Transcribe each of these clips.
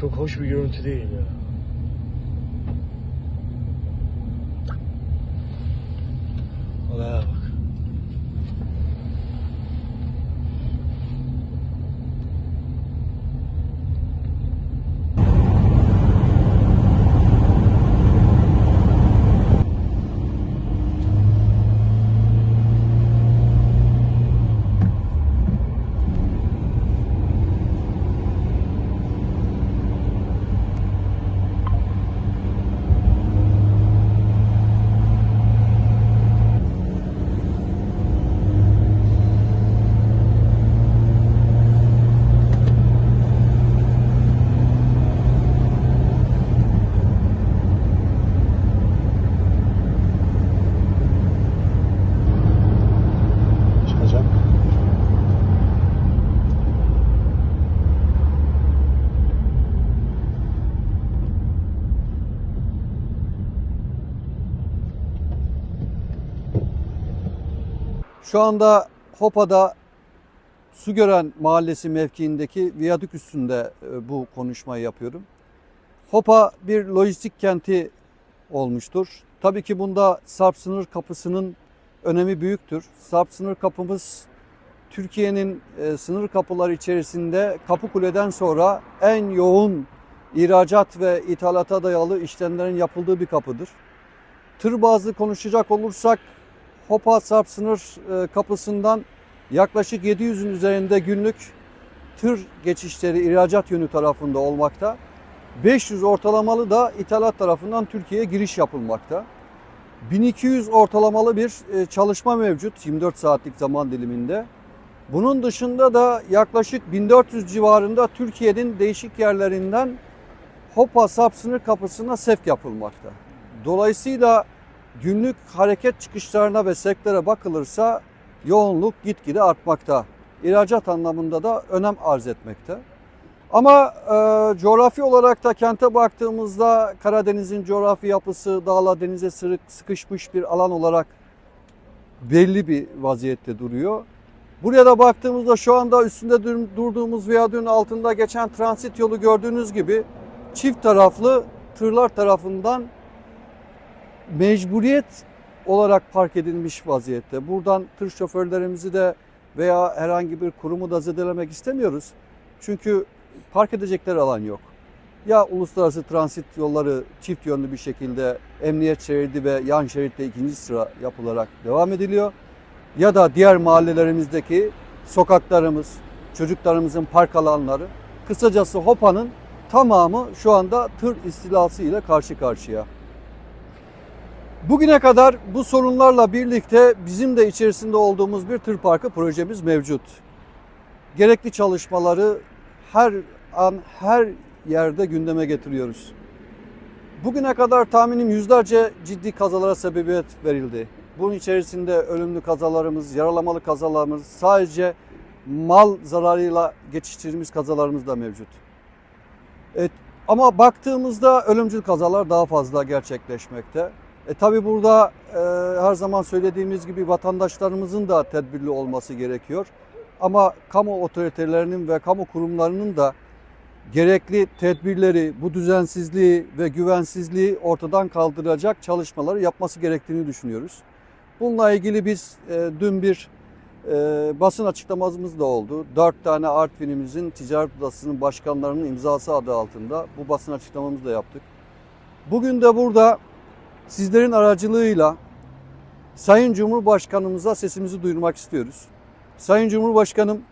Çok hoş bir görüntü değil ya. Şu anda Hopa'da Sugören Mahallesi mevkiindeki viyadük üstünde e, bu konuşmayı yapıyorum. Hopa bir lojistik kenti olmuştur. Tabii ki bunda Sarp sınır kapısının önemi büyüktür. Sarp sınır kapımız Türkiye'nin e, sınır kapıları içerisinde Kapıkule'den sonra en yoğun ihracat ve ithalata dayalı işlemlerin yapıldığı bir kapıdır. Tır bazlı konuşacak olursak Hopa Sarp sınır e, kapısından yaklaşık 700'ün üzerinde günlük tır geçişleri ihracat yönü tarafında olmakta. 500 ortalamalı da ithalat tarafından Türkiye'ye giriş yapılmakta. 1200 ortalamalı bir e, çalışma mevcut 24 saatlik zaman diliminde. Bunun dışında da yaklaşık 1400 civarında Türkiye'nin değişik yerlerinden Hopa Sarp sınır kapısına sevk yapılmakta. Dolayısıyla günlük hareket çıkışlarına ve sektöre bakılırsa yoğunluk gitgide artmakta. İhracat anlamında da önem arz etmekte. Ama e, coğrafi olarak da kente baktığımızda Karadeniz'in coğrafi yapısı dağla denize sırık, sıkışmış bir alan olarak belli bir vaziyette duruyor. Buraya da baktığımızda şu anda üstünde dur- durduğumuz viyadüğün altında geçen transit yolu gördüğünüz gibi çift taraflı tırlar tarafından mecburiyet olarak park edilmiş vaziyette. Buradan tır şoförlerimizi de veya herhangi bir kurumu da zedelemek istemiyoruz. Çünkü park edecekleri alan yok. Ya uluslararası transit yolları çift yönlü bir şekilde emniyet şeridi ve yan şeritte ikinci sıra yapılarak devam ediliyor. Ya da diğer mahallelerimizdeki sokaklarımız, çocuklarımızın park alanları, kısacası Hopa'nın tamamı şu anda tır istilası ile karşı karşıya. Bugüne kadar bu sorunlarla birlikte bizim de içerisinde olduğumuz bir tır parkı projemiz mevcut. Gerekli çalışmaları her an her yerde gündeme getiriyoruz. Bugüne kadar tahminim yüzlerce ciddi kazalara sebebiyet verildi. Bunun içerisinde ölümlü kazalarımız, yaralamalı kazalarımız, sadece mal zararıyla geçiştirdiğimiz kazalarımız da mevcut. Evet, ama baktığımızda ölümcül kazalar daha fazla gerçekleşmekte. E tabi burada e, her zaman söylediğimiz gibi vatandaşlarımızın da tedbirli olması gerekiyor. Ama kamu otoritelerinin ve kamu kurumlarının da gerekli tedbirleri, bu düzensizliği ve güvensizliği ortadan kaldıracak çalışmaları yapması gerektiğini düşünüyoruz. Bununla ilgili biz e, dün bir e, basın açıklamamız da oldu. Dört tane Artvin'imizin ticaret odasının başkanlarının imzası adı altında bu basın açıklamamızı da yaptık. Bugün de burada sizlerin aracılığıyla Sayın Cumhurbaşkanımıza sesimizi duyurmak istiyoruz. Sayın Cumhurbaşkanım,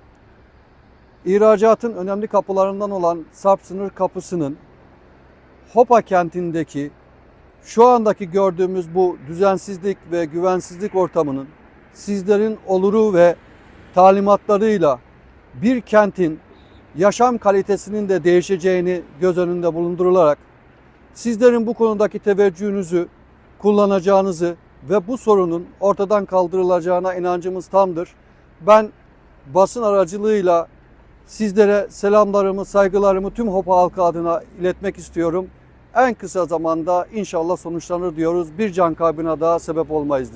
ihracatın önemli kapılarından olan Sarp sınır kapısının Hopa kentindeki şu andaki gördüğümüz bu düzensizlik ve güvensizlik ortamının sizlerin oluru ve talimatlarıyla bir kentin yaşam kalitesinin de değişeceğini göz önünde bulundurularak sizlerin bu konudaki teveccühünüzü kullanacağınızı ve bu sorunun ortadan kaldırılacağına inancımız tamdır. Ben basın aracılığıyla sizlere selamlarımı, saygılarımı tüm Hopa halkı adına iletmek istiyorum. En kısa zamanda inşallah sonuçlanır diyoruz. Bir can kaybına daha sebep olmayız diyoruz.